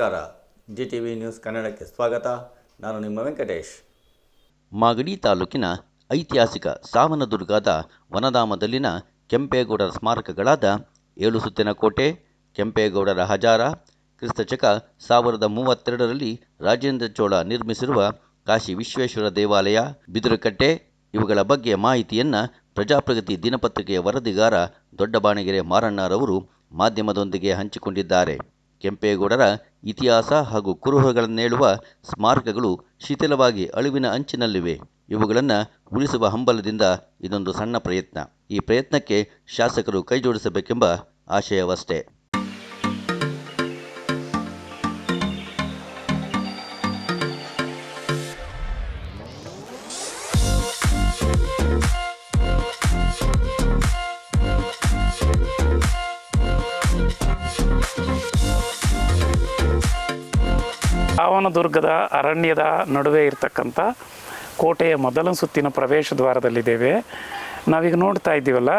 ನಮಸ್ಕಾರ. G T V news ಕನ್ನಡಕ್ಕೆ ಸ್ವಾಗತ. ನಾನು ನಿಮ್ಮ ವೆಂಕಟೇಶ್. ಮಾಗಡಿ ತಾಲೂಕಿನ ಐತಿಹಾಸಿಕ ಸಾವನದುರ್ಗದ ವನಧಾಮದಲ್ಲಿನ ಕೆಂಪೇಗೌಡರ ಸ್ಮಾರಕಗಳಾದ ಏಳು ಸುತ್ತಿನ ಕೋಟೆ, ಕೆಂಪೇಗೌಡರ ಹಜಾರ, ಕ್ರಿಸ್ತಚಕ ಸಾವಿರದ ಮೂವತ್ತೆರಡರಲ್ಲಿ ರಾಜೇಂದ್ರ ಚೋಳ ನಿರ್ಮಿಸಿರುವ ಕಾಶಿ ವಿಶ್ವೇಶ್ವರ ದೇವಾಲಯ, ಬಿದಿರುಕಟ್ಟೆ ಇವುಗಳ ಬಗ್ಗೆ ಮಾಹಿತಿಯನ್ನು ಪ್ರಜಾಪ್ರಗತಿ ದಿನಪತ್ರಿಕೆಯ ವರದಿಗಾರ ದೊಡ್ಡಬಾಣಗೆರೆ ಮಾರಣ್ಣರವರು ಮಾಧ್ಯಮದೊಂದಿಗೆ ಹಂಚಿಕೊಂಡಿದ್ದಾರೆ. ಕೆಂಪೇಗೌಡರ ಇತಿಹಾಸ ಹಾಗೂ ಕುರುಹುಗಳನ್ನೇಳುವ ಸ್ಮಾರಕಗಳು ಶಿಥಿಲವಾಗಿ ಅಳಿವಿನ ಅಂಚಿನಲ್ಲಿವೆ. ಇವುಗಳನ್ನು ಉಳಿಸುವ ಹಂಬಲದಿಂದ ಇದೊಂದು ಸಣ್ಣ ಪ್ರಯತ್ನ. ಈ ಪ್ರಯತ್ನಕ್ಕೆ ಶಾಸಕರು ಕೈಜೋಡಿಸಬೇಕೆಂಬ ಆಶಯವಷ್ಟೇ. ಆವನದುರ್ಗದ ಅರಣ್ಯದ ನಡುವೆ ಇರತಕ್ಕಂಥ ಕೋಟೆಯ ಮೊದಲ ಸುತ್ತಿನ ಪ್ರವೇಶ ದ್ವಾರದಲ್ಲಿದ್ದೇವೆ. ನಾವೀಗ ನೋಡ್ತಾ ಇದ್ದೀವಲ್ಲ,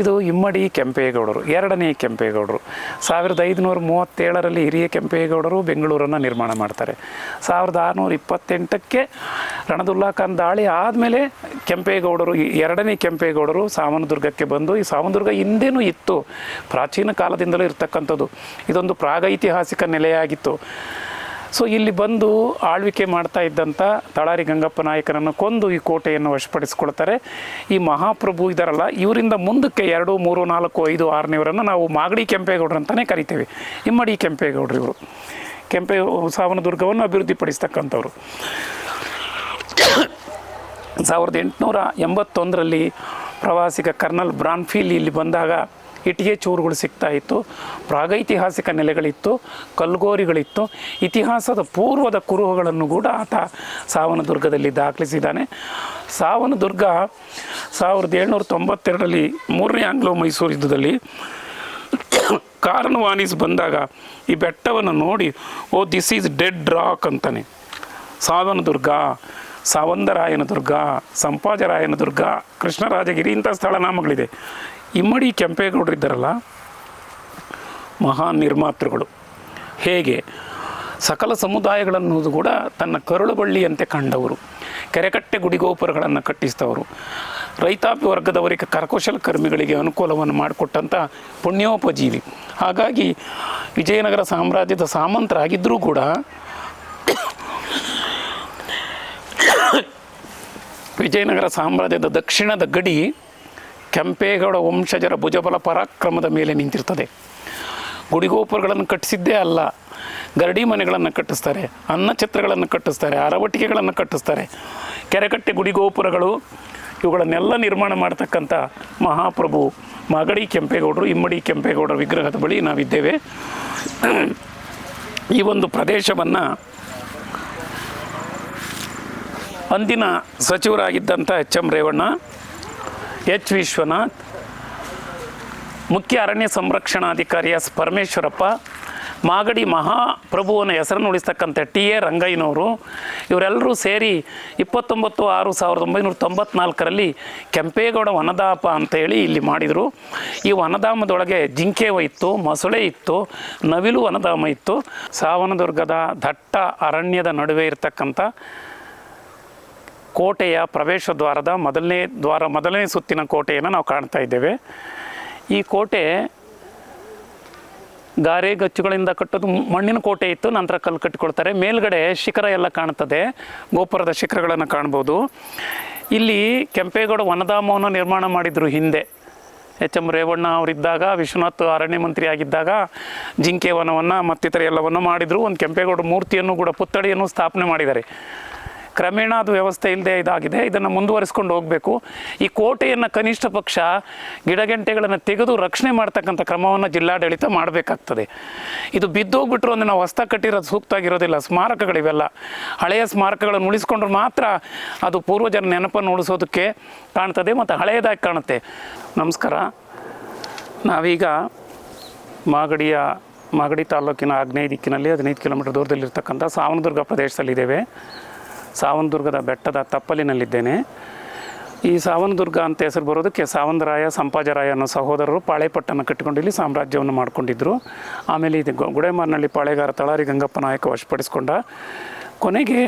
ಇದು ಇಮ್ಮಡಿ ಕೆಂಪೇಗೌಡರು, ಎರಡನೇ ಕೆಂಪೇಗೌಡರು. ಸಾವಿರದ ಐದುನೂರ ಮೂವತ್ತೇಳರಲ್ಲಿ ಹಿರಿಯ ಕೆಂಪೇಗೌಡರು ಬೆಂಗಳೂರನ್ನು ನಿರ್ಮಾಣ ಮಾಡ್ತಾರೆ. ಸಾವಿರದ ಆರುನೂರ ಇಪ್ಪತ್ತೆಂಟಕ್ಕೆ ರಣದುಲ್ಲಾ ಖಾನ್ ದಾಳಿ ಆದಮೇಲೆ ಕೆಂಪೇಗೌಡರು ಎರಡನೇ ಕೆಂಪೇಗೌಡರು ಸಾವನದುರ್ಗಕ್ಕೆ ಬಂದು, ಈ ಸಾವನದುರ್ಗ ಹಿಂದೆನೂ ಇತ್ತು. ಪ್ರಾಚೀನ ಕಾಲದಿಂದಲೂ ಇರತಕ್ಕಂಥದ್ದು. ಇದೊಂದು ಪ್ರಾಗೈತಿಹಾಸಿಕ ನೆಲೆಯಾಗಿತ್ತು. ಸೊ ಇಲ್ಲಿ ಬಂದು ಆಳ್ವಿಕೆ ಮಾಡ್ತಾ ಇದ್ದಂಥ ತಳಾರಿ ಗಂಗಪ್ಪ ನಾಯಕನನ್ನು ಕೊಂದು ಈ ಕೋಟೆಯನ್ನು ವಶಪಡಿಸ್ಕೊಳ್ತಾರೆ. ಈ ಮಹಾಪ್ರಭು ಇದಾರಲ್ಲ, ಇವರಿಂದ ಮುಂದಕ್ಕೆ ಎರಡು, ಮೂರು, ನಾಲ್ಕು, ಐದು, ಆರನೇವರನ್ನು ನಾವು ಮಾಗಡಿ ಕೆಂಪೇಗೌಡರು ಅಂತಲೇ ಕರಿತೇವೆ. ಇಮ್ಮಡಿ ಕೆಂಪೇಗೌಡರು ಇವರು. ಕೆಂಪೇ, ಸಾವನದುರ್ಗವನ್ನು ಅಭಿವೃದ್ಧಿಪಡಿಸ್ತಕ್ಕಂಥವ್ರು. ಸಾವಿರದ ಎಂಟುನೂರ ಎಂಬತ್ತೊಂದರಲ್ಲಿ ಪ್ರವಾಸಿಗ ಕರ್ನಲ್ ಬ್ರಾನ್ಫೀಲ್ ಇಲ್ಲಿ ಬಂದಾಗ ಇಟ್ಟಿಗೆ ಚೂರುಗಳು ಸಿಗ್ತಾ ಇತ್ತು. ಪ್ರಾಗೈತಿಹಾಸಿಕ ನೆಲೆಗಳಿತ್ತು, ಕಲ್ಗೋರಿಗಳಿತ್ತು. ಇತಿಹಾಸದ ಪೂರ್ವದ ಕುರುಹುಗಳನ್ನು ಕೂಡ ಆತ ಸಾವನದುರ್ಗದಲ್ಲಿ ದಾಖಲಿಸಿದ್ದಾನೆ. ಸಾವನದುರ್ಗ ಸಾವಿರದ ಏಳ್ನೂರ ತೊಂಬತ್ತೆರಡರಲ್ಲಿ ಮೂರನೇ ಆಂಗ್ಲೋ ಮೈಸೂರು ಯುದ್ಧದಲ್ಲಿ ಕಾರ್ನ್ವಾನಿಸ್ ಬಂದಾಗ ಈ ಬೆಟ್ಟವನ್ನು ನೋಡಿ, oh this is dead rock ಅಂತಾನೆ. ಸಾವನದುರ್ಗ, ಸಾವಂದರಾಯನ ದುರ್ಗ, ಸಂಪಾಜರಾಯನ ದುರ್ಗ, ಕೃಷ್ಣರಾಜಗಿರಿ ಇಂಥ ಸ್ಥಳನಾಮಗಳಿದೆ. ಇಮ್ಮಡಿ ಕೆಂಪೇಗೌಡರು ಇದ್ದಾರಲ್ಲ, ಮಹಾನ್ ನಿರ್ಮಾತೃಗಳು. ಹೇಗೆ? ಸಕಲ ಸಮುದಾಯಗಳನ್ನುವುದು ಕೂಡ ತನ್ನ ಕರುಳು ಬಳ್ಳಿಯಂತೆ ಕಂಡವರು. ಕೆರೆಕಟ್ಟೆ ಗುಡಿಗೋಪುರಗಳನ್ನು ಕಟ್ಟಿಸಿದವರು. ರೈತಾಪಿ ವರ್ಗದವರಿಗೆ ಕರಕುಶಲ ಕರ್ಮಿಗಳಿಗೆ ಅನುಕೂಲವನ್ನು ಮಾಡಿಕೊಟ್ಟಂಥ ಪುಣ್ಯೋಪಜೀವಿ. ಹಾಗಾಗಿ ವಿಜಯನಗರ ಸಾಮ್ರಾಜ್ಯದ ಸಾಮಂತರಾಗಿದ್ದರೂ ಕೂಡ ವಿಜಯನಗರ ಸಾಮ್ರಾಜ್ಯದ ದಕ್ಷಿಣದ ಗಡಿ ಕೆಂಪೇಗೌಡ ವಂಶಜರ ಭುಜಬಲ ಪರಾಕ್ರಮದ ಮೇಲೆ ನಿಂತಿರ್ತದೆ. ಗುಡಿಗೋಪುರಗಳನ್ನು ಕಟ್ಟಿಸಿದ್ದೇ ಅಲ್ಲ, ಗರಡಿ ಮನೆಗಳನ್ನು ಕಟ್ಟಿಸ್ತಾರೆ ಅನ್ನಛತ್ರಗಳನ್ನು ಕಟ್ಟಿಸ್ತಾರೆ ಅರವಟಿಕೆಗಳನ್ನು ಕಟ್ಟಿಸ್ತಾರೆ. ಕೆರೆಕಟ್ಟೆ ಗುಡಿಗೋಪುರಗಳು, ಇವುಗಳನ್ನೆಲ್ಲ ನಿರ್ಮಾಣ ಮಾಡ್ತಕ್ಕಂಥ ಮಹಾಪ್ರಭು ಮಾಗಡಿ ಕೆಂಪೇಗೌಡರು, ಇಮ್ಮಡಿ ಕೆಂಪೇಗೌಡರ ವಿಗ್ರಹದ ಬಳಿ ನಾವಿದ್ದೇವೆ. ಈ ಒಂದು ಪ್ರದೇಶವನ್ನು ಅಂದಿನ ಸಚಿವರಾಗಿದ್ದಂಥ H M Revanna H Vishwanath, ಮುಖ್ಯ ಅರಣ್ಯ ಸಂರಕ್ಷಣಾಧಿಕಾರಿ ಎಸ್ ಪರಮೇಶ್ವರಪ್ಪ, ಮಾಗಡಿ ಮಹಾಪ್ರಭುವನ ಹೆಸರನ್ನು ಉಳಿಸ್ತಕ್ಕಂಥ ಟಿ ಎ ರಂಗಯ್ಯನವರು, ಇವರೆಲ್ಲರೂ ಸೇರಿ ಇಪ್ಪತ್ತೊಂಬತ್ತು ಆರು ಸಾವಿರದ ಒಂಬೈನೂರ ತೊಂಬತ್ನಾಲ್ಕರಲ್ಲಿ ಕೆಂಪೇಗೌಡ ವನಧಾಮ ಅಂತೇಳಿ ಇಲ್ಲಿ ಮಾಡಿದರು. ಈ ವನಧಾಮದೊಳಗೆ ಜಿಂಕೆ ಇತ್ತು, ಮೊಸಳೆ ಇತ್ತು, ನವಿಲು ವನಧಾಮ ಇತ್ತು. ಸಾವನದುರ್ಗದ ದಟ್ಟ ಅರಣ್ಯದ ನಡುವೆ ಇರತಕ್ಕಂಥ ಕೋಟೆಯ ಪ್ರವೇಶ ದ್ವಾರದ ಮೊದಲನೇ ದ್ವಾರ, ಮೊದಲನೇ ಸುತ್ತಿನ ಕೋಟೆಯನ್ನು ನಾವು ಕಾಣ್ತಾ ಇದ್ದೇವೆ. ಈ ಕೋಟೆ ಗಾರೆ ಗಚ್ಚುಗಳಿಂದ ಕಟ್ಟೋದು ಮಣ್ಣಿನ ಕೋಟೆ ಇತ್ತು, ನಂತರ ಕಲ್ಲು ಕಟ್ಟಿಕೊಳ್ತಾರೆ. ಮೇಲ್ಗಡೆ ಶಿಖರ ಎಲ್ಲ ಕಾಣ್ತದೆ, ಗೋಪುರದ ಶಿಖರಗಳನ್ನು ಕಾಣ್ಬೋದು. ಇಲ್ಲಿ ಕೆಂಪೇಗೌಡ ವನಧಾಮವನ್ನು ನಿರ್ಮಾಣ ಮಾಡಿದರು ಹಿಂದೆ. ಎಚ್ ಎಂ ರೇವಣ್ಣ ಅವರಿದ್ದಾಗ, ವಿಶ್ವನಾಥ್ ಅರಣ್ಯ ಮಂತ್ರಿ ಆಗಿದ್ದಾಗ, ಜಿಂಕೆ ವನವನ್ನು ಮತ್ತಿತರ ಎಲ್ಲವನ್ನು ಮಾಡಿದರು. ಒಂದು ಕೆಂಪೇಗೌಡ ಮೂರ್ತಿಯನ್ನು ಕೂಡ, ಪುತ್ಥಳಿಯನ್ನು ಸ್ಥಾಪನೆ ಮಾಡಿದ್ದಾರೆ. ಕ್ರಮೇಣ ಅದು ವ್ಯವಸ್ಥೆ ಇಲ್ಲದೆ ಇದಾಗಿದೆ. ಇದನ್ನು ಮುಂದುವರಿಸ್ಕೊಂಡು ಹೋಗಬೇಕು. ಈ ಕೋಟೆಯನ್ನು ಕನಿಷ್ಠ ಪಕ್ಷ ಗಿಡಗಂಟೆಗಳನ್ನು ತೆಗೆದು ರಕ್ಷಣೆ ಮಾಡ್ತಕ್ಕಂಥ ಕ್ರಮವನ್ನು ಜಿಲ್ಲಾಡಳಿತ ಮಾಡಬೇಕಾಗ್ತದೆ. ಇದು ಬಿದ್ದೋಗ್ಬಿಟ್ರು ಅಂದರೆ ನಾವು ಹೊಸ ಕಟ್ಟಿರೋದು ಸೂಕ್ತ ಆಗಿರೋದಿಲ್ಲ ಸ್ಮಾರಕಗಳಿವೆಲ್ಲ ಹಳೆಯ ಸ್ಮಾರಕಗಳನ್ನು ಉಳಿಸ್ಕೊಂಡ್ರೆ ಮಾತ್ರ ಅದು ಪೂರ್ವಜರ ನೆನಪನ್ನು ಉಳಿಸೋದಕ್ಕೆ ಕಾಣ್ತದೆ ಮತ್ತು ಹಳೆಯದಾಗಿ ಕಾಣುತ್ತೆ. ನಮಸ್ಕಾರ. ನಾವೀಗ ಮಾಗಡಿಯ, ಮಾಗಡಿ ತಾಲೂಕಿನ ಆಗ್ನೇಯ ದಿಕ್ಕಿನಲ್ಲಿ ಹದಿನೈದು ಕಿಲೋಮೀಟರ್ ದೂರದಲ್ಲಿರ್ತಕ್ಕಂಥ ಸಾವನದುರ್ಗ ಪ್ರದೇಶದಲ್ಲಿದ್ದೇವೆ. ಸಾವನದುರ್ಗದ ಬೆಟ್ಟದ ತಪ್ಪಲಿನಲ್ಲಿದ್ದೇನೆ. ಈ ಸಾವನದುರ್ಗ ಅಂತ ಹೆಸರು ಬರೋದಕ್ಕೆ ಸಾವಂತರಾಯ, ಸಂಪಾಜರಾಯ ಅನ್ನೋ ಸಹೋದರರು ಪಾಳೆಪಟ್ಟನ್ನು ಕಟ್ಟಿಕೊಂಡು ಇಲ್ಲಿ ಸಾಮ್ರಾಜ್ಯವನ್ನು ಮಾಡಿಕೊಂಡಿದ್ದರು ಆಮೇಲೆ ಇದು ಗುಡೆಮಾರ್ನಳ್ಳಿ ಪಾಳೆಗಾರ ತಳಾರಿ ಗಂಗಪ್ಪ ನಾಯಕ ವಶಪಡಿಸಿಕೊಂಡ. ಕೊನೆಗೆ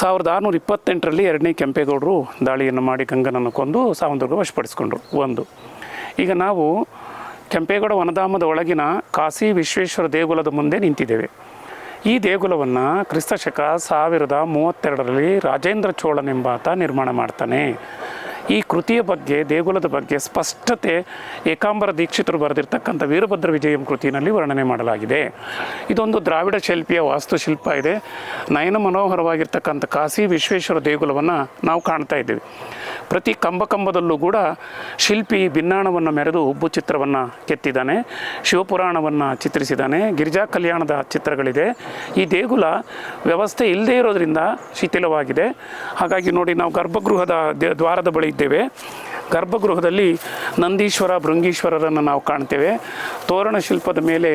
ಸಾವಿರದ ಆರುನೂರ ಇಪ್ಪತ್ತೆಂಟರಲ್ಲಿ ಎರಡನೇ ಕೆಂಪೇಗೌಡರು ದಾಳಿಯನ್ನು ಮಾಡಿ ಗಂಗನನ್ನು ಕೊಂದು ಸಾವಂತದುರ್ಗ ವಶಪಡಿಸಿಕೊಂಡ್ರು, ಒಂದು. ಈಗ ನಾವು ಕೆಂಪೇಗೌಡ ವನಧಾಮದ ಒಳಗಿನ ಕಾಶಿ ವಿಶ್ವೇಶ್ವರ ದೇಗುಲದ ಮುಂದೆ ನಿಂತಿದ್ದೇವೆ. ಈ ದೇಗುಲವನ್ನು ಕ್ರಿಸ್ತಶಕ ಸಾವಿರದ ಮೂವತ್ತೆರಡರಲ್ಲಿ ರಾಜೇಂದ್ರ ಚೋಳನೆಂಬಾತ ನಿರ್ಮಾಣ ಮಾಡ್ತಾನೆ. ಈ ಕೃತಿಯ ಬಗ್ಗೆ, ದೇಗುಲದ ಬಗ್ಗೆ ಸ್ಪಷ್ಟತೆ ಏಕಾಂಬರ ದೀಕ್ಷಿತರು ಬರೆದಿರ್ತಕ್ಕಂಥ ವೀರಭದ್ರ ವಿಜಯಂ ಕೃತಿಯಲ್ಲಿ ವರ್ಣನೆ ಮಾಡಲಾಗಿದೆ. ಇದೊಂದು ದ್ರಾವಿಡ ಶಿಲ್ಪಿಯ ವಾಸ್ತುಶಿಲ್ಪ ಇದೆ. ನಯನ ಮನೋಹರವಾಗಿರ್ತಕ್ಕಂಥ ಕಾಶಿ ವಿಶ್ವೇಶ್ವರ ದೇಗುಲವನ್ನು ನಾವು ಕಾಣ್ತಾ ಇದ್ದೀವಿ. ಪ್ರತಿ ಕಂಬ ಕಂಬದಲ್ಲೂ ಕೂಡ ಶಿಲ್ಪಿ ಭಿನ್ನಾಣವನ್ನು ಮೆರೆದು ಉಬ್ಬು ಚಿತ್ರವನ್ನು ಕೆತ್ತಿದ್ದಾನೆ, ಶಿವಪುರಾಣವನ್ನು ಚಿತ್ರಿಸಿದ್ದಾನೆ, ಗಿರಿಜಾ ಕಲ್ಯಾಣದ ಚಿತ್ರಗಳಿದೆ. ಈ ದೇಗುಲ ವ್ಯವಸ್ಥೆ ಇಲ್ಲದೇ ಇರೋದರಿಂದ ಶಿಥಿಲವಾಗಿದೆ. ಹಾಗಾಗಿ ನೋಡಿ ನಾವು ಗರ್ಭಗೃಹದ ದ್ವಾರದ ಬಳಿ ಇದ್ದೇವೆ. ಗರ್ಭಗೃಹದಲ್ಲಿ ನಂದೀಶ್ವರ ಭೃಂಗೀಶ್ವರರನ್ನು ನಾವು ಕಾಣ್ತೇವೆ. ತೋರಣ ಶಿಲ್ಪದ ಮೇಲೆ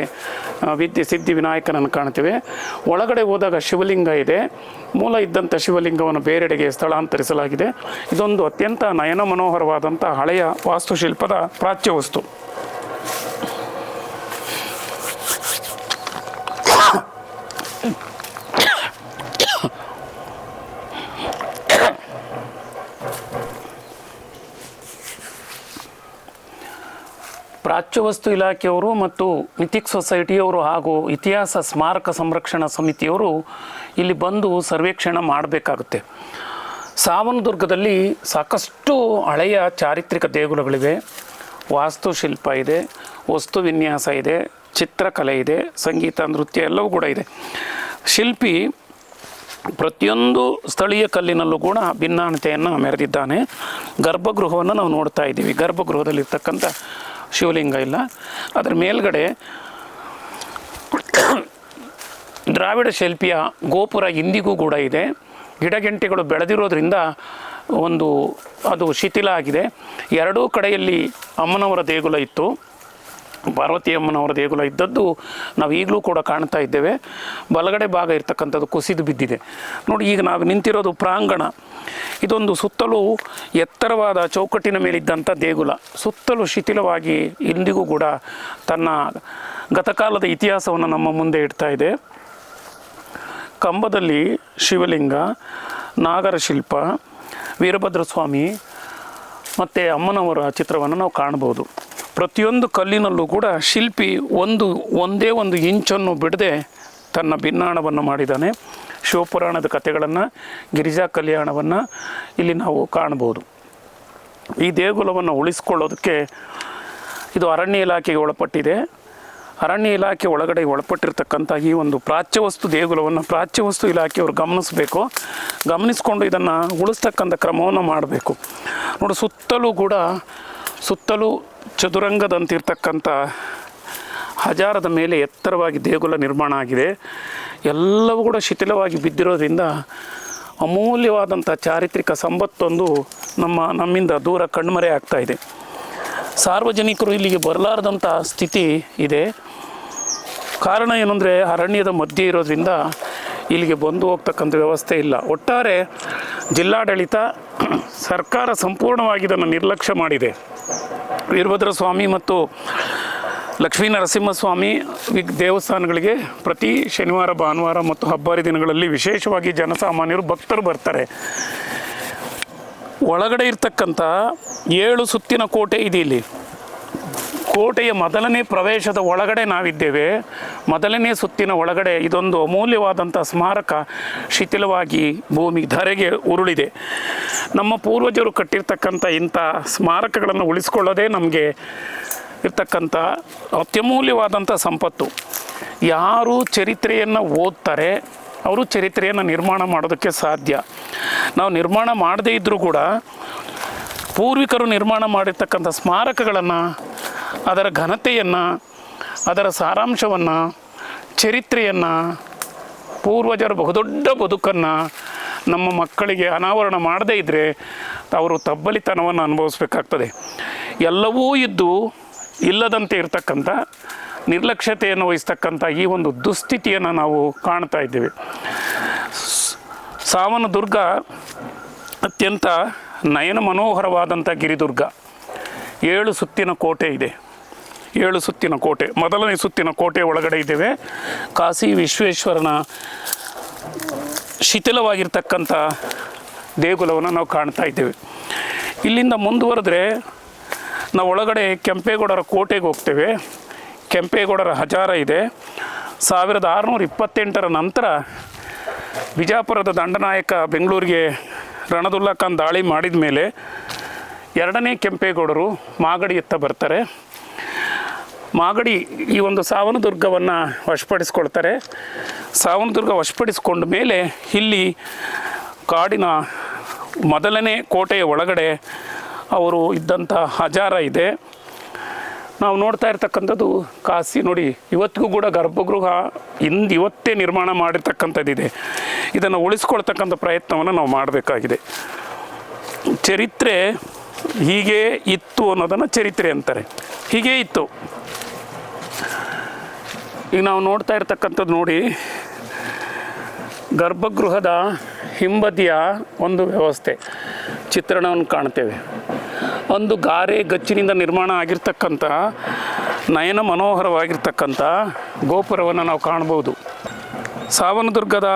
ವಿದ್ಯ, ಸಿದ್ಧಿ ವಿನಾಯಕನನ್ನು ಕಾಣ್ತೇವೆ. ಒಳಗಡೆ ಹೋದಾಗ ಶಿವಲಿಂಗ ಇದೆ. ಮೂಲ ಇದ್ದಂಥ ಶಿವಲಿಂಗವನ್ನು ಬೇರೆಡೆಗೆ ಸ್ಥಳಾಂತರಿಸಲಾಗಿದೆ. ಇದೊಂದು ಅತ್ಯಂತ ನಯನ ಮನೋಹರವಾದಂಥ ಹಳೆಯ ವಾಸ್ತುಶಿಲ್ಪದ ಪ್ರಾಚ್ಯ ವಸ್ತು ಪ್ರಾಚ್ಯವಸ್ತು ಇಲಾಖೆಯವರು ಮತ್ತು ಮಿಥಿಕ್ ಸೊಸೈಟಿಯವರು ಹಾಗೂ ಇತಿಹಾಸ ಸ್ಮಾರಕ ಸಂರಕ್ಷಣಾ ಸಮಿತಿಯವರು ಇಲ್ಲಿ ಬಂದು ಸರ್ವೇಕ್ಷಣೆ ಮಾಡಬೇಕಾಗುತ್ತೆ. ಸಾವನದುರ್ಗದಲ್ಲಿ ಸಾಕಷ್ಟು ಹಳೆಯ ಚಾರಿತ್ರಿಕ ದೇಗುಲಗಳಿವೆ. ವಾಸ್ತುಶಿಲ್ಪ ಇದೆ, ವಸ್ತು ವಿನ್ಯಾಸ ಇದೆ, ಚಿತ್ರಕಲೆ ಇದೆ, ಸಂಗೀತ, ನೃತ್ಯ ಎಲ್ಲವೂ ಕೂಡ ಇದೆ. ಶಿಲ್ಪಿ ಪ್ರತಿಯೊಂದು ಸ್ಥಳೀಯ ಕಲ್ಲಿನಲ್ಲೂ ಕೂಡ ಭಿನ್ನಾಣತೆಯನ್ನು ಮೆರೆದಿದ್ದಾನೆ. ಗರ್ಭಗೃಹವನ್ನು ನಾವು ನೋಡ್ತಾ ಇದ್ದೀವಿ. ಗರ್ಭಗೃಹದಲ್ಲಿರ್ತಕ್ಕಂಥ ಶಿವಲಿಂಗ ಇಲ್ಲ. ಅದರ ಮೇಲ್ಗಡೆ ದ್ರಾವಿಡ ಶಿಲ್ಪಿಯ ಗೋಪುರ ಇಂದಿಗೂ ಕೂಡ ಇದೆ. ಗಿಡಗೆಂಟೆಗಳು ಬೆಳೆದಿರೋದ್ರಿಂದ ಒಂದು ಅದು ಶಿಥಿಲ ಆಗಿದೆ. ಎರಡೂ ಕಡೆಯಲ್ಲಿ ಅಮ್ಮನವರ ದೇಗುಲ ಇತ್ತು. ಪಾರ್ವತಿ ಅಮ್ಮನವರ ದೇಗುಲ ಇದ್ದದ್ದು ನಾವು ಈಗಲೂ ಕೂಡ ಕಾಣ್ತಾ ಇದ್ದೇವೆ. ಬಲಗಡೆ ಭಾಗ ಇರ್ತಕ್ಕಂಥದ್ದು ಕುಸಿದು ಬಿದ್ದಿದೆ. ನೋಡಿ, ಈಗ ನಾವು ನಿಂತಿರೋದು ಪ್ರಾಂಗಣ. ಇದೊಂದು ಸುತ್ತಲೂ ಎತ್ತರವಾದ ಚೌಕಟ್ಟಿನ ಮೇಲಿದ್ದಂಥ ದೇಗುಲ. ಸುತ್ತಲೂ ಶಿಥಿಲವಾಗಿ ಇಂದಿಗೂ ಕೂಡ ತನ್ನ ಗತಕಾಲದ ಇತಿಹಾಸವನ್ನು ನಮ್ಮ ಮುಂದೆ ಇಡ್ತಾ ಇದೆ. ಕಂಬದಲ್ಲಿ ಶಿವಲಿಂಗ ನಾಗರ ಶಿಲ್ಪ ವೀರಭದ್ರ ಸ್ವಾಮಿ ಮತ್ತು ಅಮ್ಮನವರ ಚಿತ್ರವನ್ನು ನಾವು ಕಾಣ್ಬೋದು ಪ್ರತಿಯೊಂದು ಕಲ್ಲಿನಲ್ಲೂ ಕೂಡ ಶಿಲ್ಪಿ ಒಂದು, ಒಂದೇ ಒಂದು ಇಂಚನ್ನು ಬಿಡದೆ ತನ್ನ ಭಿನ್ನಾಣವನ್ನು ಮಾಡಿದ್ದಾನೆ. ಶಿವಪುರಾಣದ ಕಥೆಗಳನ್ನು, ಗಿರಿಜಾ ಕಲ್ಯಾಣವನ್ನು ಇಲ್ಲಿ ನಾವು ಕಾಣ್ಬೋದು ಈ ದೇಗುಲವನ್ನು ಉಳಿಸ್ಕೊಳ್ಳೋದಕ್ಕೆ ಇದು ಅರಣ್ಯ ಇಲಾಖೆಗೆ ಒಳಪಟ್ಟಿದೆ. ಅರಣ್ಯ ಇಲಾಖೆ ಒಳಗಡೆ ಒಳಪಟ್ಟಿರ್ತಕ್ಕಂಥ ಈ ಒಂದು ಪ್ರಾಚ್ಯವಸ್ತು ದೇಗುಲವನ್ನು ಪ್ರಾಚ್ಯವಸ್ತು ಇಲಾಖೆಯವರು ಗಮನಿಸಬೇಕು. ಗಮನಿಸ್ಕೊಂಡು ಇದನ್ನು ಉಳಿಸ್ತಕ್ಕಂಥ ಕ್ರಮವನ್ನು ಮಾಡಬೇಕು. ನೋಡಿ, ಸುತ್ತಲೂ ಕೂಡ, ಸುತ್ತಲೂ ಚದುರಂಗದಂತಿರ್ತಕ್ಕಂಥ ಹಜಾರದ ಮೇಲೆ ಎತ್ತರವಾಗಿ ದೇಗುಲ ನಿರ್ಮಾಣ ಆಗಿದೆ. ಎಲ್ಲವೂ ಕೂಡ ಶಿಥಿಲವಾಗಿ ಬಿದ್ದಿರೋದ್ರಿಂದ ಅಮೂಲ್ಯವಾದಂಥ ಚಾರಿತ್ರಿಕ ಸಂಪತ್ತೊಂದು ನಮ್ಮ ನಮ್ಮಿಂದ ದೂರ ಕಣ್ಮರೆ ಆಗ್ತಾ ಇದೆ. ಸಾರ್ವಜನಿಕರು ಇಲ್ಲಿಗೆ ಬರಲಾರದಂಥ ಸ್ಥಿತಿ ಇದೆ. ಕಾರಣ ಏನಂದರೆ ಅರಣ್ಯದ ಮಧ್ಯೆ ಇರೋದ್ರಿಂದ ಇಲ್ಲಿಗೆ ಬಂದು ಹೋಗ್ತಕ್ಕಂಥ ವ್ಯವಸ್ಥೆ ಇಲ್ಲ. ಒಟ್ಟಾರೆ ಜಿಲ್ಲಾಡಳಿತ ಸರ್ಕಾರ ಸಂಪೂರ್ಣವಾಗಿ ಇದನ್ನು ನಿರ್ಲಕ್ಷ್ಯ ಮಾಡಿದೆ. ವೀರಭದ್ರ ಸ್ವಾಮಿ ಮತ್ತು ಲಕ್ಷ್ಮೀ ನರಸಿಂಹಸ್ವಾಮಿ ದೇವಸ್ಥಾನಗಳಿಗೆ ಪ್ರತಿ ಶನಿವಾರ, ಭಾನುವಾರ ಮತ್ತು ಹಬ್ಬಾರಿ ದಿನಗಳಲ್ಲಿ ವಿಶೇಷವಾಗಿ ಜನಸಾಮಾನ್ಯರು ಭಕ್ತರು ಬರ್ತಾರೆ. ಒಳಗಡೆ ಇರ್ತಕ್ಕಂಥ ಏಳು ಸುತ್ತಿನ ಕೋಟೆ ಇದೆ ಇಲ್ಲಿ. ಕೋಟೆಯ ಮೊದಲನೇ ಪ್ರವೇಶದ ಒಳಗಡೆ ನಾವಿದ್ದೇವೆ. ಮೊದಲನೇ ಸುತ್ತಿನ ಒಳಗಡೆ ಇದೊಂದು ಅಮೂಲ್ಯವಾದಂಥ ಸ್ಮಾರಕ ಶಿಥಿಲವಾಗಿ ಭೂಮಿ ಧರೆಗೆ ಉರುಳಿದೆ. ನಮ್ಮ ಪೂರ್ವಜರು ಕಟ್ಟಿರ್ತಕ್ಕಂಥ ಇಂಥ ಸ್ಮಾರಕಗಳನ್ನು ಉಳಿಸ್ಕೊಳ್ಳೋದೇ ನಮಗೆ ಇರ್ತಕ್ಕಂಥ ಅತ್ಯಮೂಲ್ಯವಾದಂಥ ಸಂಪತ್ತು. ಯಾರು ಚರಿತ್ರೆಯನ್ನು ಓದ್ತಾರೆ, ಅವರು ಚರಿತ್ರೆಯನ್ನು ನಿರ್ಮಾಣ ಮಾಡೋದಕ್ಕೆ ಸಾಧ್ಯ. ನಾವು ನಿರ್ಮಾಣ ಮಾಡದೇ ಇದ್ದರೂ ಕೂಡ ಪೂರ್ವಿಕರು ನಿರ್ಮಾಣ ಮಾಡಿರ್ತಕ್ಕಂಥ ಸ್ಮಾರಕಗಳನ್ನು ಅದರ ಘನತೆಯನ್ನು, ಅದರ ಸಾರಾಂಶವನ್ನು, ಚರಿತ್ರೆಯನ್ನು, ಪೂರ್ವಜರ ಬಹುದೊಡ್ಡ ಬದುಕನ್ನು ನಮ್ಮ ಮಕ್ಕಳಿಗೆ ಅನಾವರಣ ಮಾಡದೇ ಇದ್ದರೆ ಅವರು ತಬ್ಬಲಿತನವನ್ನು ಅನುಭವಿಸ್ಬೇಕಾಗ್ತದೆ. ಎಲ್ಲವೂ ಇದ್ದು ಇಲ್ಲದಂತೆ ಇರತಕ್ಕಂಥ, ನಿರ್ಲಕ್ಷ್ಯತೆಯನ್ನು ವಹಿಸ್ತಕ್ಕಂಥ ಈ ಒಂದು ದುಸ್ಥಿತಿಯನ್ನು ನಾವು ಕಾಣ್ತಾ ಇದ್ದೇವೆ. ಸಾವನ ದುರ್ಗ ಅತ್ಯಂತ ನಯನ ಮನೋಹರವಾದಂಥ ಗಿರಿದುರ್ಗ. ಏಳು ಸುತ್ತಿನ ಕೋಟೆ ಇದೆ. ಏಳು ಸುತ್ತಿನ ಕೋಟೆ. ಮೊದಲನೇ ಸುತ್ತಿನ ಕೋಟೆ ಒಳಗಡೆ ಇದ್ದೇವೆ. ಕಾಶಿ ವಿಶ್ವೇಶ್ವರನ ಶಿಥಿಲವಾಗಿರ್ತಕ್ಕಂಥ ದೇಗುಲವನ್ನು ನಾವು ಕಾಣ್ತಾ ಇದ್ದೇವೆ. ಇಲ್ಲಿಂದ ಮುಂದುವರೆದ್ರೆ ನಾವು ಒಳಗಡೆ ಕೆಂಪೇಗೌಡರ ಕೋಟೆಗೆ ಹೋಗ್ತೇವೆ. ಕೆಂಪೇಗೌಡರ ಹಜಾರ ಇದೆ. ಸಾವಿರದ ಆರುನೂರ ಇಪ್ಪತ್ತೆಂಟರ ನಂತರ ಬಿಜಾಪುರದ ದಂಡನಾಯಕ ಬೆಂಗಳೂರಿಗೆ ರಣದುಲ್ಲಾ ಖಾನ್ ದಾಳಿ ಮಾಡಿದ ಮೇಲೆ ಎರಡನೇ ಕೆಂಪೇಗೌಡರು ಮಾಗಡಿ ಎತ್ತ ಬರ್ತಾರೆ. ಮಾಗಡಿ ಈ ಒಂದು ಸಾವನದುರ್ಗವನ್ನು ವಶಪಡಿಸ್ಕೊಳ್ತಾರೆ. ಸಾವನದುರ್ಗ ವಶಪಡಿಸ್ಕೊಂಡ ಮೇಲೆ ಇಲ್ಲಿ ಕಾಡಿನ ಮೊದಲನೇ ಕೋಟೆಯ ಒಳಗಡೆ ಅವರು ಇದ್ದಂಥ ಹಜಾರ ಇದೆ. ನಾವು ನೋಡ್ತಾ ಇರ್ತಕ್ಕಂಥದ್ದು ಕಾಸಿ ನೋಡಿ, ಇವತ್ತಿಗೂ ಕೂಡ ಗರ್ಭಗೃಹ ಇಂದು ಇವತ್ತೇ ನಿರ್ಮಾಣ ಮಾಡಿರ್ತಕ್ಕಂಥದ್ದಿದೆ. ಇದನ್ನು ಉಳಿಸ್ಕೊಳ್ತಕ್ಕಂಥ ಪ್ರಯತ್ನವನ್ನು ನಾವು ಮಾಡಬೇಕಾಗಿದೆ. ಚರಿತ್ರೆ ಹೀಗೆ ಇತ್ತು ಅನ್ನೋದನ್ನು ಚರಿತ್ರೆ ಅಂತಾರೆ. ಹೀಗೆ ಇತ್ತು. ಈಗ ನಾವು ನೋಡ್ತಾ ಇರ್ತಕ್ಕಂಥದ್ದು ನೋಡಿ, ಗರ್ಭಗೃಹದ ಹಿಂಬದಿಯ ಒಂದು ವ್ಯವಸ್ಥೆ, ಚಿತ್ರಣವನ್ನು ಕಾಣ್ತೇವೆ. ಒಂದು ಗಾರೆ ಗಚ್ಚಿನಿಂದ ನಿರ್ಮಾಣ ಆಗಿರ್ತಕ್ಕಂಥ, ನಯನ ಮನೋಹರವಾಗಿರ್ತಕ್ಕಂಥ ಗೋಪುರವನ್ನು ನಾವು ಕಾಣ್ಬೋದು. ಸಾವನದುರ್ಗದ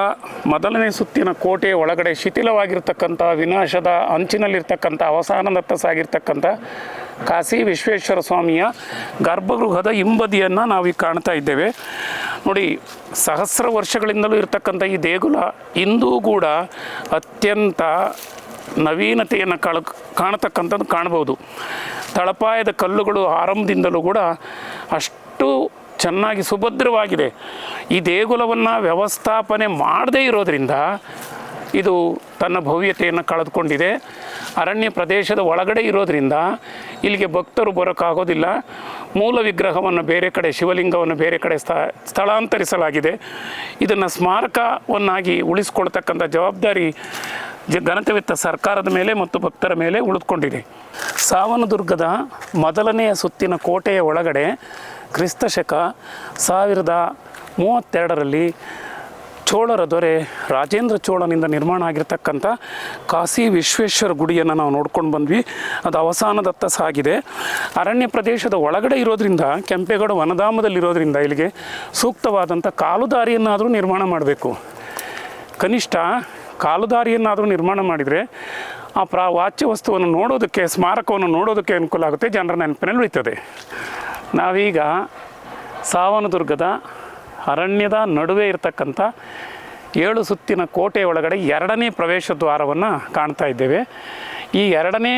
ಮೊದಲನೇ ಸುತ್ತಿನ ಕೋಟೆ ಒಳಗಡೆ ಶಿಥಿಲವಾಗಿರ್ತಕ್ಕಂಥ, ವಿನಾಶದ ಅಂಚಿನಲ್ಲಿರ್ತಕ್ಕಂಥ ಅವಸಾನದತ್ತ ಸಾಗಿರ್ತಕ್ಕಂಥ ಕಾಶಿ ವಿಶ್ವೇಶ್ವರ ಸ್ವಾಮಿಯ ಗರ್ಭಗೃಹದ ಹಿಂಬದಿಯನ್ನು ನಾವೀಗ ಕಾಣ್ತಾ ಇದ್ದೇವೆ. ನೋಡಿ, ಸಹಸ್ರ ವರ್ಷಗಳಿಂದಲೂ ಇರತಕ್ಕಂಥ ಈ ದೇಗುಲ ಇಂದೂ ಕೂಡ ಅತ್ಯಂತ ನವೀನತೆಯನ್ನು ಕಾಳ, ಕಾಣತಕ್ಕಂಥದ್ದು ಕಾಣ್ಬೋದು. ತಳಪಾಯದ ಕಲ್ಲುಗಳು ಆರಂಭದಿಂದಲೂ ಕೂಡ ಅಷ್ಟು ಚೆನ್ನಾಗಿ ಸುಭದ್ರವಾಗಿದೆ. ಈ ದೇಗುಲವನ್ನು ವ್ಯವಸ್ಥಾಪನೆ ಮಾಡದೇ ಇರೋದರಿಂದ ಇದು ತನ್ನ ಭವ್ಯತೆಯನ್ನು ಕಳೆದುಕೊಂಡಿದೆ. ಅರಣ್ಯ ಪ್ರದೇಶದ ಒಳಗಡೆ ಇರೋದರಿಂದ ಇಲ್ಲಿಗೆ ಭಕ್ತರು ಬರೋಕ್ಕಾಗೋದಿಲ್ಲ. ಮೂಲ ವಿಗ್ರಹವನ್ನು ಬೇರೆ ಕಡೆ, ಶಿವಲಿಂಗವನ್ನು ಬೇರೆ ಕಡೆ ಸ್ಥ ಸ್ಥಳಾಂತರಿಸಲಾಗಿದೆ. ಇದನ್ನು ಸ್ಮಾರಕವನ್ನಾಗಿ ಉಳಿಸ್ಕೊಳ್ತಕ್ಕಂಥ ಜವಾಬ್ದಾರಿ ಜ, ಘನತೆವಿತ್ತ ಸರ್ಕಾರದ ಮೇಲೆ ಮತ್ತು ಭಕ್ತರ ಮೇಲೆ ಉಳಿದುಕೊಂಡಿದೆ. ಸಾವನದುರ್ಗದ ಮೊದಲನೆಯ ಸುತ್ತಿನ ಕೋಟೆಯ ಒಳಗಡೆ ಕ್ರಿಸ್ತ ಶಕ ಸಾವಿರದ ಮೂವತ್ತೆರಡರಲ್ಲಿ ಚೋಳರ ದೊರೆ ರಾಜೇಂದ್ರ ಚೋಳನಿಂದ ನಿರ್ಮಾಣ ಆಗಿರತಕ್ಕಂಥ ಕಾಶಿ ವಿಶ್ವೇಶ್ವರ ಗುಡಿಯನ್ನು ನಾವು ನೋಡ್ಕೊಂಡು ಬಂದ್ವಿ. ಅದು ಅವಸಾನದತ್ತ ಸಾಗಿದೆ. ಅರಣ್ಯ ಪ್ರದೇಶದ ಒಳಗಡೆ ಇರೋದ್ರಿಂದ, ಕೆಂಪೇಗೌಡ ವನಧಾಮದಲ್ಲಿರೋದ್ರಿಂದ ಇಲ್ಲಿಗೆ ಸೂಕ್ತವಾದಂಥ ಕಾಲುದಾರಿಯನ್ನಾದರೂ ನಿರ್ಮಾಣ ಮಾಡಬೇಕು. ಕನಿಷ್ಠ ಕಾಲುದಾರಿಯನ್ನಾದರೂ ನಿರ್ಮಾಣ ಮಾಡಿದರೆ ಆ ಪ್ರಾ ವಾಚ್ಯ ವಸ್ತುವನ್ನು ನೋಡೋದಕ್ಕೆ, ಸ್ಮಾರಕವನ್ನು ನೋಡೋದಕ್ಕೆ ಅನುಕೂಲ ಆಗುತ್ತೆ. ಜನರ ನೆನಪಿನಲ್ಲಿ ಉಳಿತದೆ. ನಾವೀಗ ಸಾವನದುರ್ಗದ ಅರಣ್ಯದ ನಡುವೆ ಇರತಕ್ಕಂಥ ಏಳು ಸುತ್ತಿನ ಕೋಟೆ ಒಳಗಡೆ ಎರಡನೇ ಪ್ರವೇಶ ದ್ವಾರವನ್ನು ಕಾಣ್ತಾ ಇದ್ದೇವೆ. ಈ ಎರಡನೇ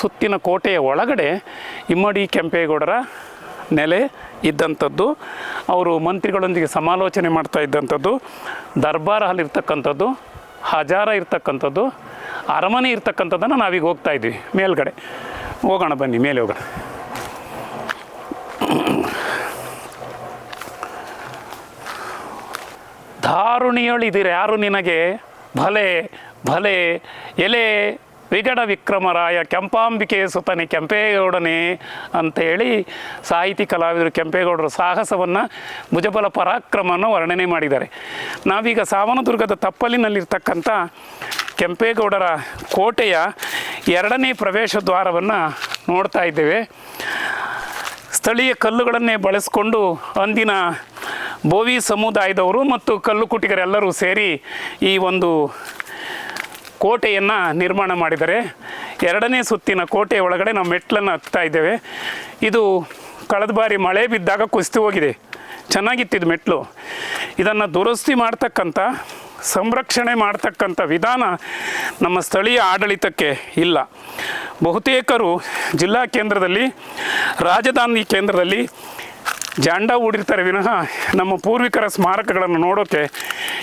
ಸುತ್ತಿನ ಕೋಟೆಯ ಒಳಗಡೆ ಇಮ್ಮಡಿ ಕೆಂಪೇಗೌಡರ ನೆಲೆ ಇದ್ದಂಥದ್ದು, ಅವರು ಮಂತ್ರಿಗಳೊಂದಿಗೆ ಸಮಾಲೋಚನೆ ಮಾಡ್ತಾ ಇದ್ದಂಥದ್ದು, ದರ್ಬಾರ್ ಹಾಲ್ ಇರ್ತಕ್ಕಂಥದ್ದು, ಹಜಾರ ಇರ್ತಕ್ಕಂಥದ್ದು, ಅರಮನೆ ಇರ್ತಕ್ಕಂಥದ್ದನ್ನು ನಾವೀಗ ಹೋಗ್ತಾ ಇದ್ವಿ ಮೇಲ್ಗಡೆ. ಹೋಗೋಣ ಬನ್ನಿ, ಮೇಲೆ ಹೋಗೋಣ. ಧಾರುಣಿಯಳಿದಿರು, ಯಾರು ನಿನಗೆ? ಭಲೆ ಭಲೆ, ಎಲೆ, ವಿಗಡ ವಿಕ್ರಮರಾಯ, ಕೆಂಪಾಂಬಿಕೆ ಸುತನೆ, ಕೆಂಪೇಗೌಡನೆ ಅಂತೇಳಿ ಸಾಹಿತಿ ಕಲಾವಿದರು ಕೆಂಪೇಗೌಡರ ಸಾಹಸವನ್ನು ಭುಜಬಲ ಪರಾಕ್ರಮವನ್ನು ವರ್ಣನೆ ಮಾಡಿದ್ದಾರೆ. ನಾವೀಗ ಸಾವನದುರ್ಗದ ತಪ್ಪಲಿನಲ್ಲಿರ್ತಕ್ಕಂಥ ಕೆಂಪೇಗೌಡರ ಕೋಟೆಯ ಎರಡನೇ ಪ್ರವೇಶ ದ್ವಾರವನ್ನು ನೋಡ್ತಾ ಇದ್ದೇವೆ. ಸ್ಥಳೀಯ ಕಲ್ಲುಗಳನ್ನೇ ಬಳಸಿಕೊಂಡು ಅಂದಿನ ಬೋವಿ ಸಮುದಾಯದವರು ಮತ್ತು ಕಲ್ಲು ಕುಟಿಗರೆಲ್ಲರೂ ಸೇರಿ ಈ ಒಂದು ಕೋಟೆಯನ್ನು ನಿರ್ಮಾಣ ಮಾಡಿದ್ದಾರೆ ಎರಡನೇ ಸುತ್ತಿನ ಕೋಟೆ ಒಳಗಡೆ ನಾವು ಮೆಟ್ಲನ್ನು ಹತ್ತಾ ಇದ್ದೇವೆ. ಇದು ಕಳೆದ ಬಾರಿ ಮಳೆ ಬಿದ್ದಾಗ ಕುಸಿತು ಹೋಗಿದೆ. ಚೆನ್ನಾಗಿತ್ತಿದ್ದು ಮೆಟ್ಲು. ಇದನ್ನು ದುರಸ್ತಿ ಮಾಡ್ತಕ್ಕಂಥ ಸಂರಕ್ಷಣೆ ಮಾಡ್ತಕ್ಕಂಥ ವಿಧಾನ ನಮ್ಮ ಸ್ಥಳೀಯ ಆಡಳಿತಕ್ಕೆ ಇಲ್ಲ. ಬಹುತೇಕರು ಜಿಲ್ಲಾ ಕೇಂದ್ರದಲ್ಲಿ, ರಾಜಧಾನಿ ಕೇಂದ್ರದಲ್ಲಿ ಜಾಂಡ ಹೂಡಿರ್ತಾರೆ ವಿನಃ ನಮ್ಮ ಪೂರ್ವಿಕರ ಸ್ಮಾರಕಗಳನ್ನು ನೋಡೋಕ್ಕೆ